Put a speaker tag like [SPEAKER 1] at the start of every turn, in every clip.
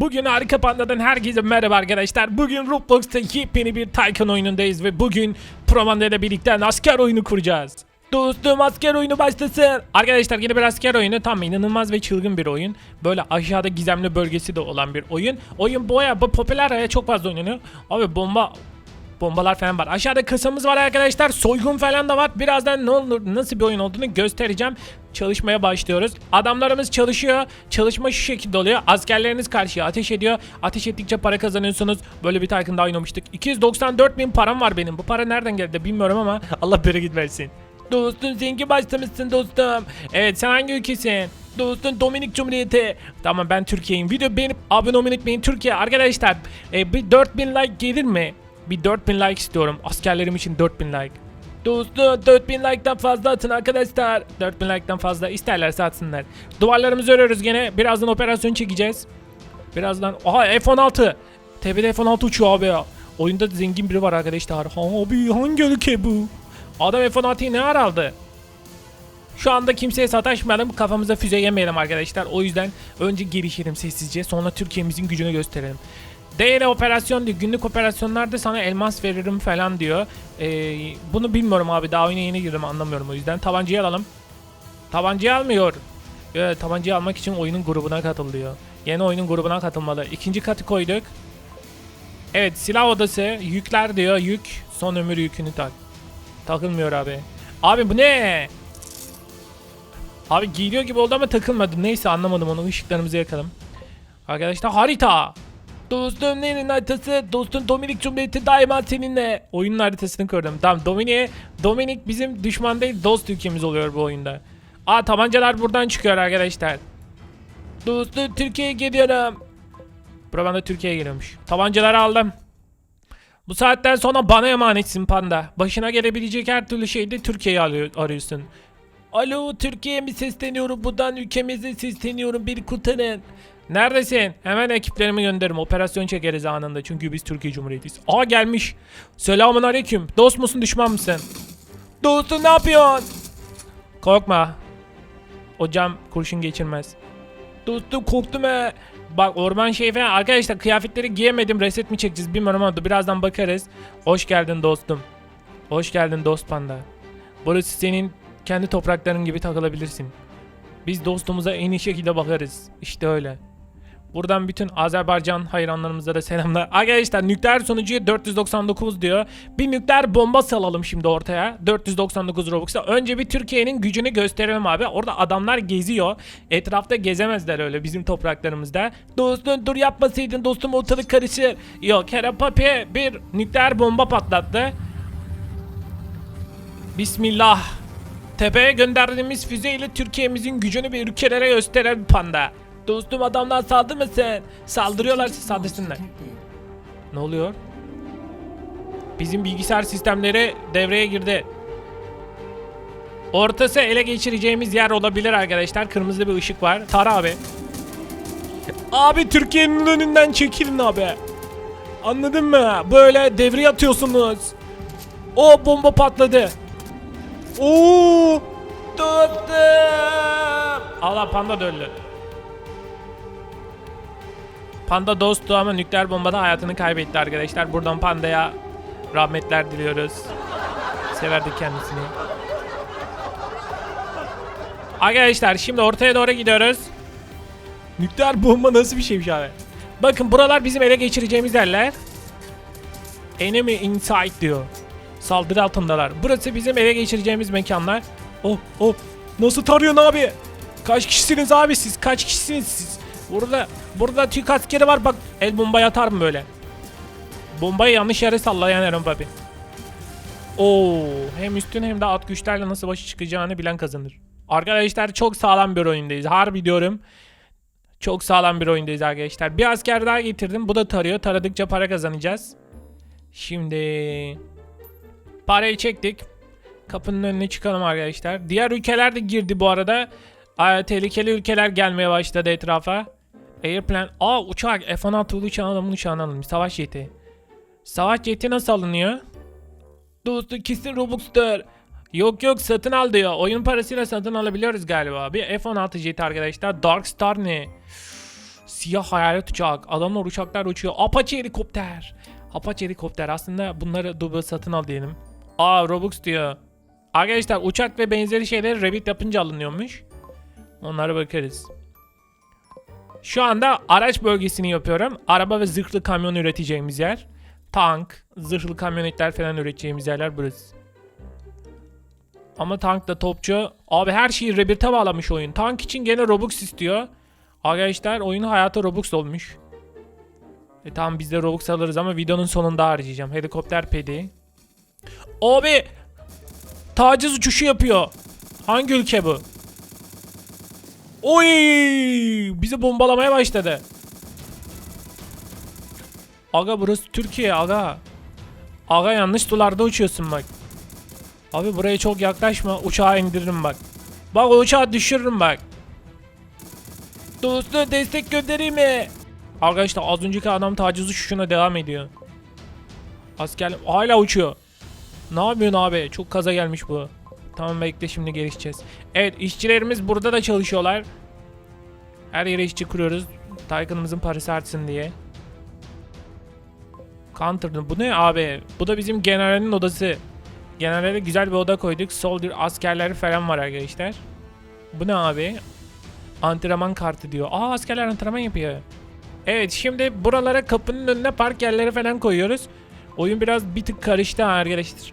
[SPEAKER 1] Bugün Harika Panda'dan herkese merhaba arkadaşlar. Bugün Roblox'ta yepyeni bir Tycoon oyunundayız ve bugün Promanda birlikte asker oyunu kuracağız. Dostum asker oyunu başlasın. Arkadaşlar yine bir asker oyunu. Tam inanılmaz ve çılgın bir oyun. Böyle aşağıda gizemli bölgesi de olan bir oyun. Oyun boya bu popüler ve çok fazla oynanıyor. Abi bomba bombalar falan var. Aşağıda kasamız var arkadaşlar. Soygun falan da var. Birazdan ne olur nasıl bir oyun olduğunu göstereceğim. Çalışmaya başlıyoruz. Adamlarımız çalışıyor. Çalışma şu şekilde oluyor. Askerleriniz karşıya ateş ediyor. Ateş ettikçe para kazanıyorsunuz. Böyle bir Tycoon daha oynamıştık. 294 bin param var benim. Bu para nereden geldi bilmiyorum ama Allah bereket versin. Dostum zengin başlamışsın dostum. Evet sen hangi ülkesin? Dostum Dominik Cumhuriyeti. Tamam ben Türkiye'yim. Video beğenip abone olmayı unutmayın. Türkiye arkadaşlar e, bir 4000 like gelir mi? Bir 4000 like istiyorum. Askerlerim için 4000 like. Dostum 4000 like'dan fazla atın arkadaşlar. 4000 like'dan fazla isterlerse atsınlar. Duvarlarımızı örüyoruz gene. Birazdan operasyon çekeceğiz. Birazdan... Aha F-16. Tepede F-16 uçuyor abi ya. Oyunda zengin biri var arkadaşlar. Abi hangi ülke bu? Adam F-16'yı ne ara aldı? Şu anda kimseye sataşmayalım, kafamıza füze yemeyelim arkadaşlar. O yüzden önce gelişelim sessizce, sonra Türkiye'mizin gücünü gösterelim. Değeri operasyon diyor, günlük operasyonlarda sana elmas veririm falan diyor. Ee, bunu bilmiyorum abi, daha oyuna yeni girdim anlamıyorum o yüzden. Tabancayı alalım. Tabancayı almıyor. Evet, tabancayı almak için oyunun grubuna katılıyor. Yeni oyunun grubuna katılmalı. İkinci katı koyduk. Evet, silah odası, yükler diyor, yük, son ömür yükünü tak. Takılmıyor abi. Abi bu ne? Abi giyiliyor gibi oldu ama takılmadı. Neyse anlamadım onu. Işıklarımızı yakalım. Arkadaşlar harita. Dostum nerenin haritası? Dostum Dominik Cumhuriyeti daima seninle. Oyunun haritasını kurdum. Tamam Dominik, Dominik bizim düşman değil dost ülkemiz oluyor bu oyunda. Aa tabancalar buradan çıkıyor arkadaşlar. Dostum Türkiye'ye geliyorum. Buradan da Türkiye'ye geliyormuş. Tabancaları aldım. Bu saatten sonra bana emanetsin panda. Başına gelebilecek her türlü şeyde Türkiye'yi arıyor, arıyorsun. Alo Türkiye'ye mi sesleniyorum? Buradan ülkemize sesleniyorum. Beni kurtarın. Neredesin? Hemen ekiplerimi gönderirim. Operasyon çekeriz anında. Çünkü biz Türkiye Cumhuriyetiyiz. Aa gelmiş. Selamun aleyküm. Dost musun düşman mısın? Dostum ne yapıyorsun? Korkma. O cam kurşun geçirmez. Dostum korktum he. Bak orman şey falan. Arkadaşlar kıyafetleri giyemedim. Reset mi çekeceğiz bilmiyorum ama birazdan bakarız. Hoş geldin dostum. Hoş geldin dost panda. Burası senin kendi toprakların gibi takılabilirsin. Biz dostumuza en iyi şekilde bakarız. İşte öyle. Buradan bütün Azerbaycan hayranlarımıza da selamlar. Arkadaşlar nükleer sonucu 499 diyor. Bir nükleer bomba salalım şimdi ortaya. 499 Robux'a. Önce bir Türkiye'nin gücünü gösterelim abi. Orada adamlar geziyor. Etrafta gezemezler öyle bizim topraklarımızda. Dostum dur yapmasaydın dostum ortalık karışır. Yok Kerem Papi bir nükleer bomba patlattı. Bismillah. Tepeye gönderdiğimiz füzeyle Türkiye'mizin gücünü bir ülkelere gösteren panda. Dostum adamlar saldırmasın. Saldırıyorlar saldırsınlar. Ne oluyor? Bizim bilgisayar sistemleri devreye girdi. Ortası ele geçireceğimiz yer olabilir arkadaşlar. Kırmızı bir ışık var. Tara abi. Abi Türkiye'nin önünden çekilin abi. Anladın mı? Böyle devre atıyorsunuz. O bomba patladı. Oo! Tuttum. Allah panda da öldü. Panda dosttu ama nükleer bombada hayatını kaybetti arkadaşlar. Buradan pandaya rahmetler diliyoruz. Severdik kendisini. Arkadaşlar şimdi ortaya doğru gidiyoruz. Nükleer bomba nasıl bir şeymiş abi? Bakın buralar bizim ele geçireceğimiz yerler. Enemy inside diyor. Saldırı altındalar. Burası bizim ele geçireceğimiz mekanlar. Oh oh. Nasıl tarıyorsun abi? Kaç kişisiniz abi siz? Kaç kişisiniz siz? Burada burada Türk askeri var bak el bombayı atar mı böyle? Bombayı yanlış yere sallayan Eren abi. Oo, hem üstün hem de alt güçlerle nasıl başa çıkacağını bilen kazanır. Arkadaşlar çok sağlam bir oyundayız. Harbi diyorum. Çok sağlam bir oyundayız arkadaşlar. Bir asker daha getirdim. Bu da tarıyor. Taradıkça para kazanacağız. Şimdi parayı çektik. Kapının önüne çıkalım arkadaşlar. Diğer ülkeler de girdi bu arada. Tehlikeli ülkeler gelmeye başladı etrafa. Airplane. Aa uçak. F-16 uçağını adamın uçağını alalım. Savaş jeti. Savaş jeti nasıl alınıyor? Dostu kesin Robux'tur. Yok yok satın al diyor. Oyun parasıyla satın alabiliyoruz galiba. Bir F-16 jeti arkadaşlar. Dark Star ne? Siyah hayalet uçak. Adamlar uçaklar uçuyor. Apache helikopter. Apache helikopter. Aslında bunları double satın al diyelim. Aa Robux diyor. Arkadaşlar uçak ve benzeri şeyler Revit yapınca alınıyormuş. Onlara bakarız. Şu anda araç bölgesini yapıyorum. Araba ve zırhlı kamyon üreteceğimiz yer. Tank, zırhlı kamyonetler falan üreteceğimiz yerler burası. Ama tank da topçu. Abi her şeyi Rebirth'e bağlamış oyun. Tank için gene Robux istiyor. Arkadaşlar oyun hayatı Robux olmuş. E tamam biz de Robux alırız ama videonun sonunda harcayacağım. Helikopter pedi. Abi taciz uçuşu yapıyor. Hangi ülke bu? Oy! Bizi bombalamaya başladı. Aga burası Türkiye aga. Aga yanlış sularda uçuyorsun bak. Abi buraya çok yaklaşma. Uçağı indiririm bak. Bak uçağı düşürürüm bak. Dostu destek göndereyim mi? Arkadaşlar az önceki adam taciz uçuşuna devam ediyor. Asker hala uçuyor. Ne yapıyorsun abi? Çok kaza gelmiş bu. Tamam bekle şimdi gelişeceğiz. Evet işçilerimiz burada da çalışıyorlar. Her yere işçi kuruyoruz. Taycan'ımızın parası artsın diye. Counter'ın bu ne abi? Bu da bizim generalin odası. Generale güzel bir oda koyduk. Soldier askerleri falan var arkadaşlar. Bu ne abi? Antrenman kartı diyor. Aa askerler antrenman yapıyor. Evet şimdi buralara kapının önüne park yerleri falan koyuyoruz. Oyun biraz bir tık karıştı arkadaşlar.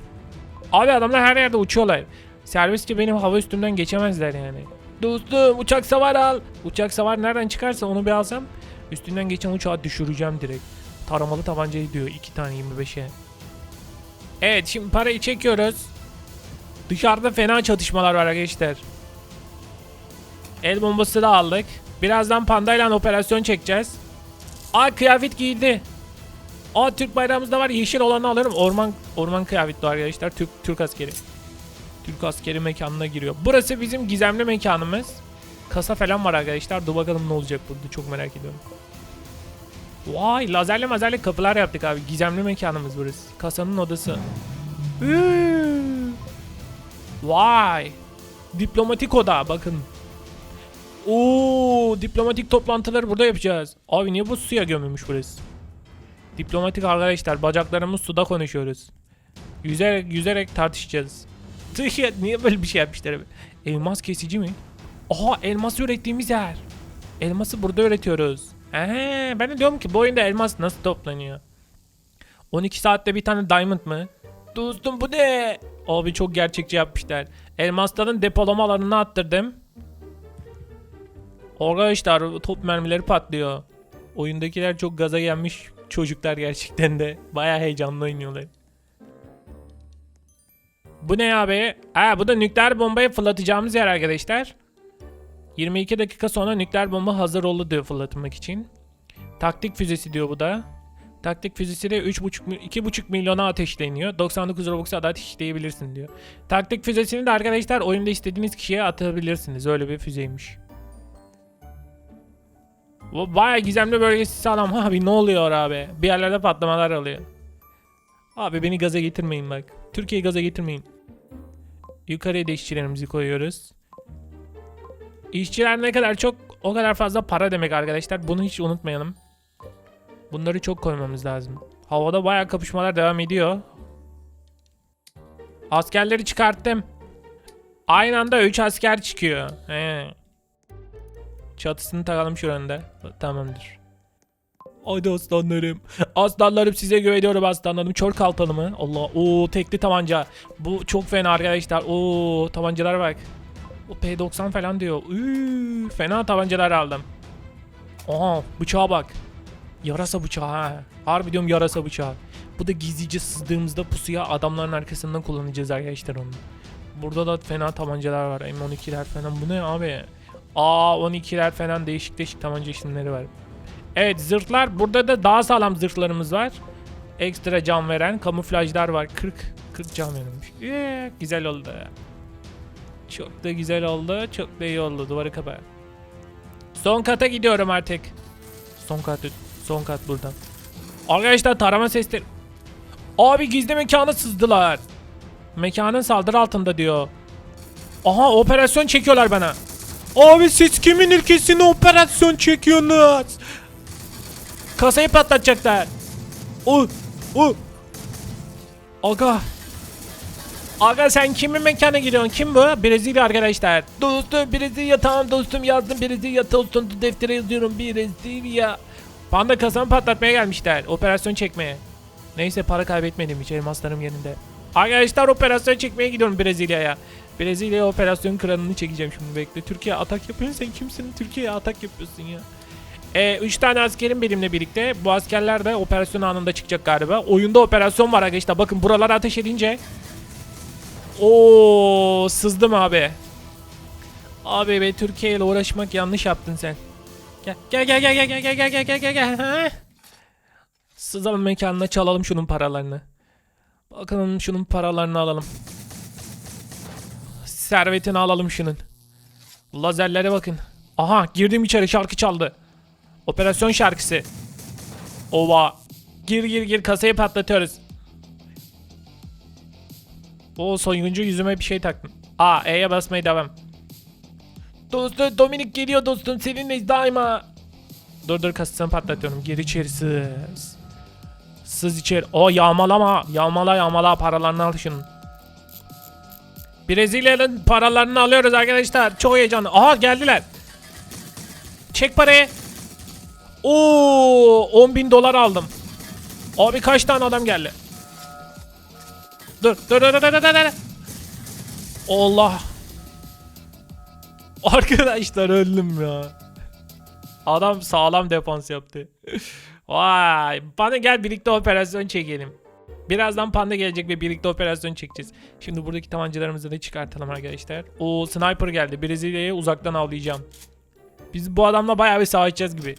[SPEAKER 1] Abi adamlar her yerde uçuyorlar. Servisçi benim hava üstümden geçemezler yani. Dostum uçak savar al. Uçak savar nereden çıkarsa onu bir alsam üstünden geçen uçağı düşüreceğim direkt. Taramalı tabancayı diyor 2 tane 25'e. Evet şimdi parayı çekiyoruz. Dışarıda fena çatışmalar var arkadaşlar. El bombası da aldık. Birazdan pandayla operasyon çekeceğiz. Aa kıyafet giydi. Aa Türk bayrağımız da var. Yeşil olanı alırım. Orman orman kıyafetli arkadaşlar. Türk Türk askeri. Türk askeri mekanına giriyor. Burası bizim gizemli mekanımız. Kasa falan var arkadaşlar. Dur bakalım ne olacak burada. Çok merak ediyorum. Vay lazerli mazerli kapılar yaptık abi. Gizemli mekanımız burası. Kasanın odası. Vay. Diplomatik oda bakın. Oo, diplomatik toplantıları burada yapacağız. Abi niye bu suya gömülmüş burası? Diplomatik arkadaşlar bacaklarımız suda konuşuyoruz. Yüzerek yüzerek tartışacağız. Tüh ya, niye böyle bir şey yapmışlar? Elmas kesici mi? Aha elmas ürettiğimiz yer. Elması burada üretiyoruz. Ee, ben de diyorum ki bu oyunda elmas nasıl toplanıyor? 12 saatte bir tane diamond mı? Dostum bu ne? Abi çok gerçekçi yapmışlar. Elmasların depolama alanına attırdım. Arkadaşlar top mermileri patlıyor. Oyundakiler çok gaza gelmiş çocuklar gerçekten de. Baya heyecanlı oynuyorlar. Bu ne abi? Ha bu da nükleer bombayı fırlatacağımız yer arkadaşlar. 22 dakika sonra nükleer bomba hazır oldu diyor fırlatmak için. Taktik füzesi diyor bu da. Taktik füzesi de 3,5 mi- 2,5 milyona ateşleniyor. 99 Robux'a da ateşleyebilirsin diyor. Taktik füzesini de arkadaşlar oyunda istediğiniz kişiye atabilirsiniz. Öyle bir füzeymiş. Baya gizemli bölgesi sağlam abi ne oluyor abi? Bir yerlerde patlamalar oluyor. Abi beni gaza getirmeyin bak. Türkiye'yi gaza getirmeyin. Yukarıya da işçilerimizi koyuyoruz. İşçiler ne kadar çok o kadar fazla para demek arkadaşlar. Bunu hiç unutmayalım. Bunları çok koymamız lazım. Havada bayağı kapışmalar devam ediyor. Askerleri çıkarttım. Aynı anda 3 asker çıkıyor. He. Çatısını takalım şuranın da. Tamamdır. Hadi aslanlarım. Aslanlarım size güveniyorum aslanlarım. Çor kaltalı mı? Allah. Oo tekli tabanca. Bu çok fena arkadaşlar. Oo tabancalar bak. O P90 falan diyor. Üü, fena tabancalar aldım. Aha bıçağa bak. Yarasa bıçağı ha. Harbi diyorum yarasa bıçağı. Bu da gizlice sızdığımızda pusuya adamların arkasından kullanacağız arkadaşlar onu. Burada da fena tabancalar var. M12'ler falan. Bu ne abi? Aa 12'ler falan değişik değişik tabanca isimleri var. Evet zırhlar. Burada da daha sağlam zırhlarımız var. Ekstra can veren kamuflajlar var. 40 40 can verilmiş. Yeah, güzel oldu. Çok da güzel oldu. Çok da iyi oldu. Duvarı kapa. Son kata gidiyorum artık. Son kat son kat buradan. Arkadaşlar tarama sesleri. Abi gizli mekana sızdılar. Mekanın saldırı altında diyor. Aha operasyon çekiyorlar bana. Abi siz kimin ülkesine operasyon çekiyorsunuz? Kasayı patlatacaklar. Uh, uh. Aga. Aga sen kimin mekana gidiyorsun? Kim bu? Brezilya arkadaşlar. Dostum Brezilya tamam dostum yazdım Brezilya dostum deftere yazıyorum Brezilya. Panda kasamı patlatmaya gelmişler. Operasyon çekmeye. Neyse para kaybetmedim hiç elmaslarım yerinde. Arkadaşlar operasyon çekmeye gidiyorum Brezilya'ya. Brezilya operasyon kralını çekeceğim şimdi bekle. Türkiye atak yapıyorsun sen kimsin? Türkiye'ye atak yapıyorsun ya. E, üç tane askerim benimle birlikte. Bu askerler de operasyon anında çıkacak galiba. Oyunda operasyon var arkadaşlar. Bakın buralara ateş edince. Oo sızdım abi. Abi be Türkiye ile uğraşmak yanlış yaptın sen. Gel gel gel gel gel gel gel gel gel gel gel. Sızalım mekanına çalalım şunun paralarını. Bakalım şunun paralarını alalım. Servetini alalım şunun. Lazerlere bakın. Aha girdim içeri şarkı çaldı. Operasyon şarkısı. Ova. Gir gir gir kasayı patlatıyoruz. O soyguncu yüzüme bir şey taktım. Aa E'ye basmaya devam. Dostum Dominik geliyor dostum seninleyiz daima. Dur dur kasasını patlatıyorum. Gir içeri sız. Sız içeri. O yağmalama. Yağmala yağmala paralarını al şunun. Brezilya'nın paralarını alıyoruz arkadaşlar. Çok heyecanlı. Aha geldiler. Çek parayı. Oo 10 bin dolar aldım. Abi kaç tane adam geldi? Dur dur dur dur dur dur. Allah. Arkadaşlar öldüm ya. Adam sağlam defans yaptı. Vay. Panda gel birlikte operasyon çekelim. Birazdan Panda gelecek ve birlikte operasyon çekeceğiz. Şimdi buradaki tabancalarımızı da çıkartalım arkadaşlar. O sniper geldi. Brezilya'yı uzaktan avlayacağım. Biz bu adamla bayağı bir savaşacağız gibi.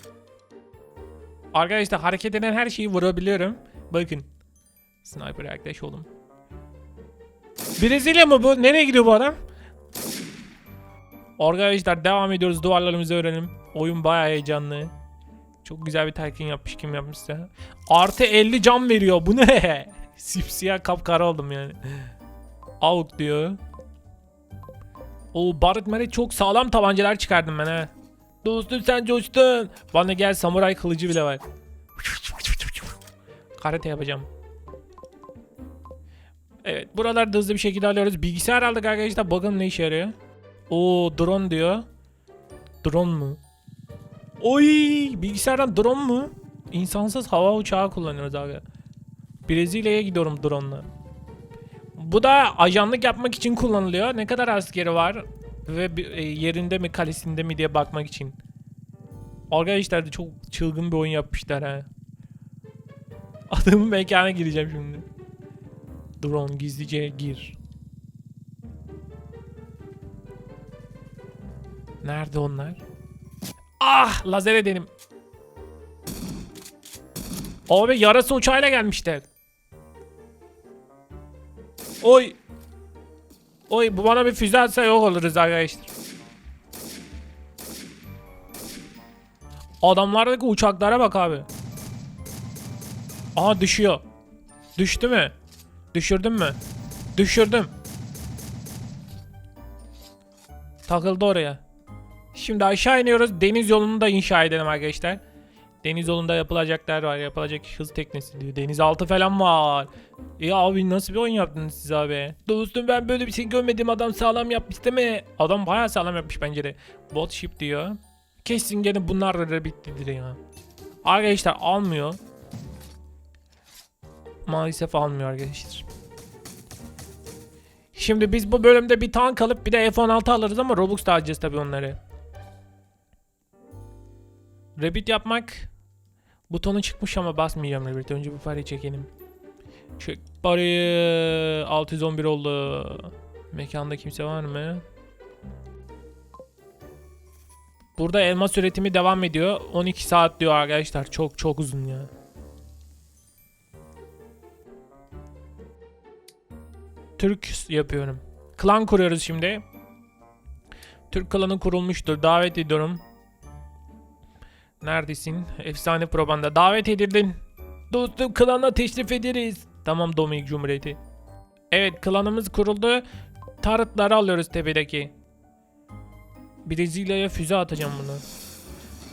[SPEAKER 1] Arkadaşlar hareket eden her şeyi vurabiliyorum. Bakın. Sniper yaklaş oğlum. Brezilya mı bu? Nereye gidiyor bu adam? Arkadaşlar devam ediyoruz duvarlarımızı öğrenelim. Oyun bayağı heyecanlı. Çok güzel bir telkin yapmış kim yapmışsa. Artı 50 cam veriyor. Bu ne? Sipsiyah kapkara oldum yani. Avuk diyor. O barut meret çok sağlam tabancalar çıkardım ben ha. Dostum sen coştun. Bana gel samuray kılıcı bile var. Karate yapacağım. Evet buralarda hızlı bir şekilde alıyoruz. Bilgisayar aldık arkadaşlar. Bakalım ne işe yarıyor. Oo drone diyor. Drone mu? Oy bilgisayardan drone mu? İnsansız hava uçağı kullanıyoruz abi. Brezilya'ya gidiyorum drone'la. Bu da ajanlık yapmak için kullanılıyor. Ne kadar askeri var ve e, yerinde mi kalesinde mi diye bakmak için. Arkadaşlar da çok çılgın bir oyun yapmışlar ha. Adamın mekana gireceğim şimdi. Drone gizlice gir. Nerede onlar? Ah lazer edelim. Abi yarası uçağıyla gelmişler. Oy. Oy bu bana bir füze atsa yok oluruz arkadaşlar. Adamlardaki uçaklara bak abi. Aha düşüyor. Düştü mü? Düşürdüm mü? Düşürdüm. Takıldı oraya. Şimdi aşağı iniyoruz. Deniz yolunu da inşa edelim arkadaşlar. Deniz yolunda yapılacaklar var. Yapılacak hız teknesi diyor. Denizaltı falan var. E abi nasıl bir oyun yaptınız siz abi? Dostum ben böyle bir şey görmedim. Adam sağlam yapmış değil mi? Adam bayağı sağlam yapmış bence de. Bot ship diyor. Kesin gene bunlar da bittidir ya. Arkadaşlar almıyor. Maalesef almıyor arkadaşlar. Şimdi biz bu bölümde bir tank alıp bir de F-16 alırız ama Robux da alacağız tabii onları. Rabbit yapmak butonu çıkmış ama basmayacağım Rabbit. Önce bu parayı çekelim. Çek parayı 611 oldu. Mekanda kimse var mı? Burada elmas üretimi devam ediyor. 12 saat diyor arkadaşlar. Çok çok uzun ya. Türk yapıyorum. Klan kuruyoruz şimdi. Türk klanı kurulmuştur. Davet ediyorum. Neredesin? Efsane probanda. Davet edildin. Dostum klana teşrif ederiz. Tamam Dominik Cumhuriyeti. Evet klanımız kuruldu. Tarıtları alıyoruz tepedeki. Brezilya'ya füze atacağım bunu.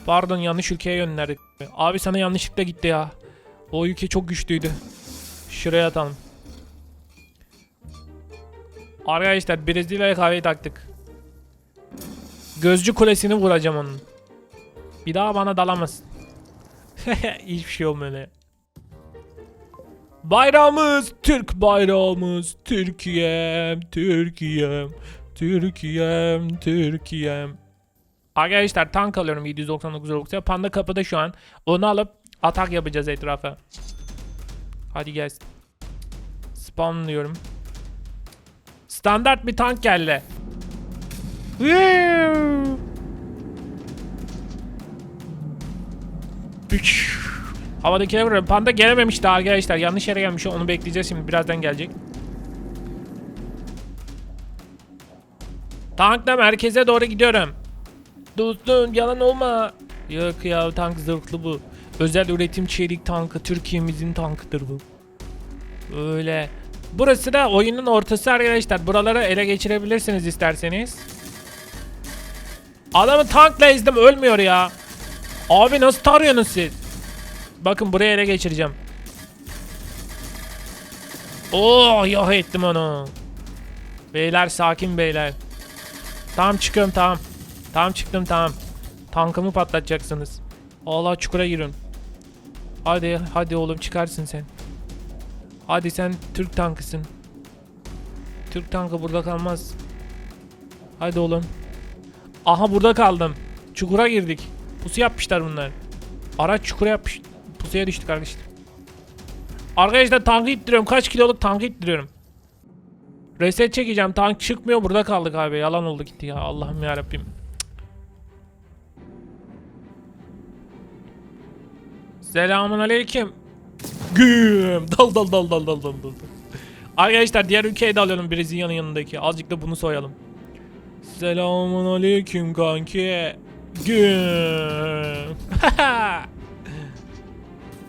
[SPEAKER 1] Pardon yanlış ülkeye gönderdik. Abi sana yanlışlıkla gitti ya. O ülke çok güçlüydü. Şuraya atalım. Arkadaşlar Brezilya'ya kahveyi taktık. Gözcü kulesini vuracağım onun. Bir daha bana dalamaz. Hiçbir şey olmuyor öyle. Bayrağımız Türk bayrağımız Türkiye'm Türkiye'm Türkiye'm Türkiye'm Arkadaşlar tank alıyorum 799 Robux'a. Panda kapıda şu an. Onu alıp atak yapacağız etrafa. Hadi gelsin. Spawn diyorum. Standart bir tank geldi. Woo! Üç. Havadakilere vuruyorum. Panda gelememişti arkadaşlar. Yanlış yere gelmiş. Onu bekleyeceğiz şimdi. Birazdan gelecek. Tankla merkeze doğru gidiyorum. Dostum yalan olma. Yok ya tank zırhlı bu. Özel üretim çelik tankı. Türkiye'mizin tankıdır bu. Öyle. Burası da oyunun ortası arkadaşlar. Buraları ele geçirebilirsiniz isterseniz. Adamı tankla ezdim ölmüyor ya. Abi nasıl tarıyorsunuz siz? Bakın buraya ele geçireceğim. Oh yok ettim onu. Beyler sakin beyler. Tamam çıkıyorum tamam. Tamam çıktım tamam. Tankımı patlatacaksınız. Allah çukura girin. Hadi hadi oğlum çıkarsın sen. Hadi sen Türk tankısın. Türk tankı burada kalmaz. Hadi oğlum. Aha burada kaldım. Çukura girdik. Pusu yapmışlar bunlar. Araç çukura yapmış. Pusuya düştük arkadaşlar. Arkadaşlar tankı ittiriyorum. Kaç kiloluk tankı ittiriyorum. Reset çekeceğim. Tank çıkmıyor. Burada kaldık abi. Yalan oldu gitti ya. Allah'ım ya Rabbim. Selamun aleyküm. Güm. Dal dal dal dal dal dal dal. Arkadaşlar diğer ülkeye alalım Brezilya'nın yanındaki. Azıcık da bunu soyalım. Selamun aleyküm kanki. Güm.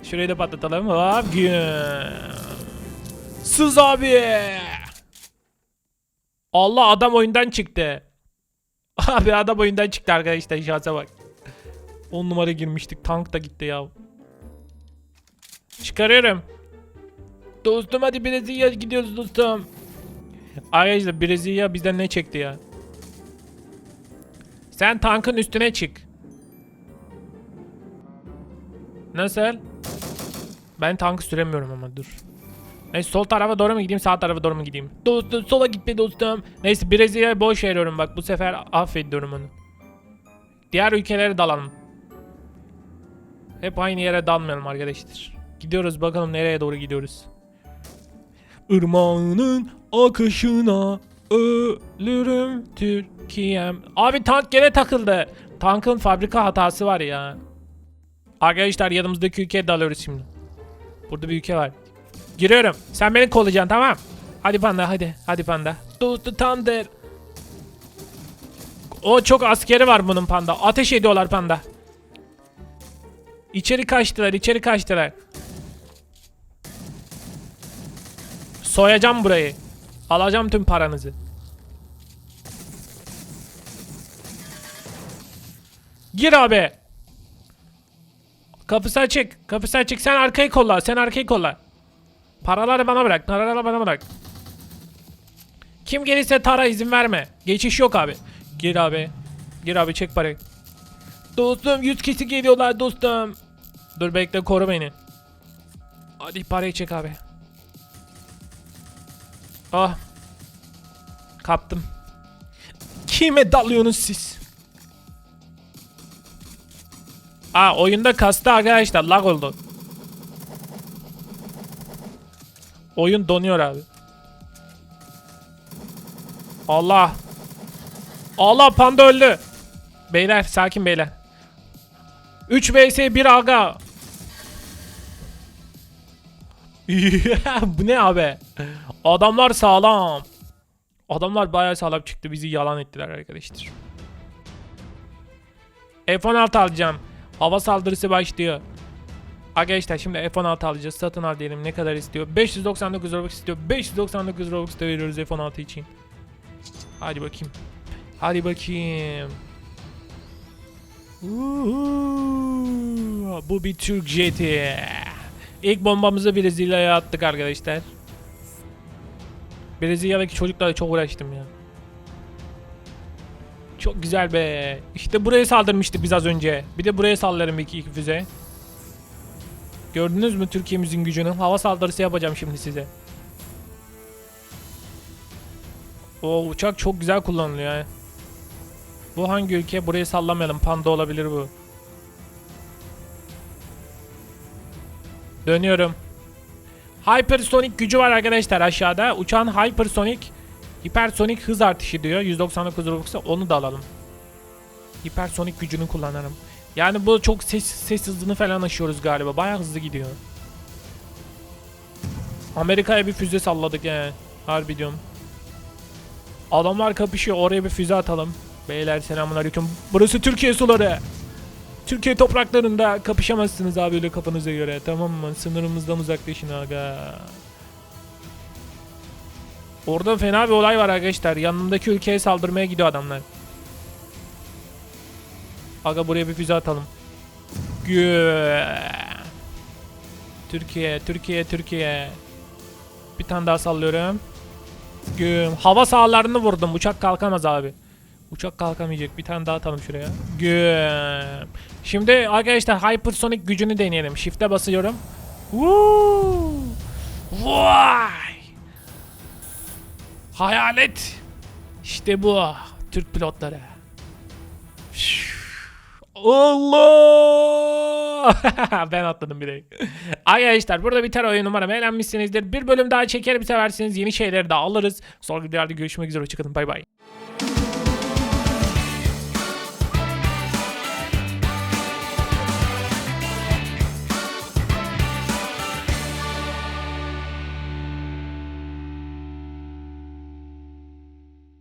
[SPEAKER 1] Şurayı da patlatalım. Hop güm. Sız abi. Allah adam oyundan çıktı. Abi adam oyundan çıktı arkadaşlar şansa bak. 10 numara girmiştik tank da gitti ya. Çıkarıyorum. Dostum hadi Brezilya gidiyoruz dostum. Arkadaşlar Brezilya bizden ne çekti ya? Sen tankın üstüne çık. Nasıl? Ben tankı süremiyorum ama dur. Neyse sol tarafa doğru mu gideyim sağ tarafa doğru mu gideyim? Dostum sola gitme dostum. Neyse Brezilya'ya boş veriyorum bak bu sefer affediyorum onu. Diğer ülkelere dalalım. Hep aynı yere dalmayalım arkadaşlar. Gidiyoruz bakalım nereye doğru gidiyoruz. Irmağının akışına ölürüm Türkiye'm. Abi tank gene takıldı. Tankın fabrika hatası var ya. Arkadaşlar yanımızdaki ülkeye dalıyoruz şimdi. Burada bir ülke var. Giriyorum. Sen beni kollayacaksın tamam. Hadi panda hadi. Hadi panda. Dostu Thunder. O çok askeri var bunun panda. Ateş ediyorlar panda. İçeri kaçtılar, içeri kaçtılar. Soyacağım burayı. Alacağım tüm paranızı. Gir abi. Kapısı açık. Kapısı açık. Sen arkayı kolla. Sen arkayı kolla. Paraları bana bırak. Paraları bana bırak. Kim gelirse tara izin verme. Geçiş yok abi. Gir abi. Gir abi çek parayı. Dostum 100 kişi geliyorlar dostum. Dur bekle koru beni. Hadi parayı çek abi. Ah. Kaptım. Kime dalıyorsunuz siz? Aa oyunda kastı arkadaşlar lag oldu. Oyun donuyor abi. Allah. Allah panda öldü. Beyler sakin beyler. 3 vs 1 aga. Bu ne abi? Adamlar sağlam. Adamlar bayağı sağlam çıktı. Bizi yalan ettiler arkadaşlar. F-16 alacağım. Hava saldırısı başlıyor. Arkadaşlar şimdi F-16 alacağız. Satın al diyelim ne kadar istiyor? 599 Robux istiyor. 599 Robux da veriyoruz F-16 için. Hadi bakayım. Hadi bakayım. Uhu. Bu bir Türk jeti. İlk bombamızı Brezilya'ya attık arkadaşlar. Brezilya'daki çocuklarla çok uğraştım ya. Çok güzel be. İşte buraya saldırmıştık biz az önce. Bir de buraya sallarım iki, iki füze. Gördünüz mü Türkiye'mizin gücünü? Hava saldırısı yapacağım şimdi size. O uçak çok güzel kullanılıyor ya. Bu hangi ülke? Burayı sallamayalım. Panda olabilir bu. Dönüyorum. Hypersonic gücü var arkadaşlar aşağıda. Uçağın hypersonic hipersonik hız artışı diyor. 199 Robux'a onu da alalım. Hipersonik gücünü kullanırım. Yani bu çok ses, ses hızını falan aşıyoruz galiba. Bayağı hızlı gidiyor. Amerika'ya bir füze salladık yani. Harbi diyorum. Adamlar kapışıyor. Oraya bir füze atalım. Beyler selamünaleyküm. Burası Türkiye suları. Türkiye topraklarında kapışamazsınız abi öyle kafanıza göre. Tamam mı? Sınırımızdan uzaklaşın aga. Orada fena bir olay var arkadaşlar. Yanındaki ülkeye saldırmaya gidiyor adamlar. Aga buraya bir füze atalım. Gü. Türkiye, Türkiye, Türkiye. Bir tane daha sallıyorum. Güm. Hava sahalarını vurdum. Uçak kalkamaz abi. Uçak kalkamayacak. Bir tane daha atalım şuraya. Güm. Şimdi arkadaşlar hypersonic gücünü deneyelim. Shift'e basıyorum. Woo! Vay! Hayalet. İşte bu. Türk pilotları. Allah! ben atladım bile. Arkadaşlar burada biter oyun umarım eğlenmişsinizdir. Bir bölüm daha çekerim seversiniz. Yeni şeyleri de alırız. Sonraki videolarda görüşmek üzere. Hoşçakalın. Bay bay.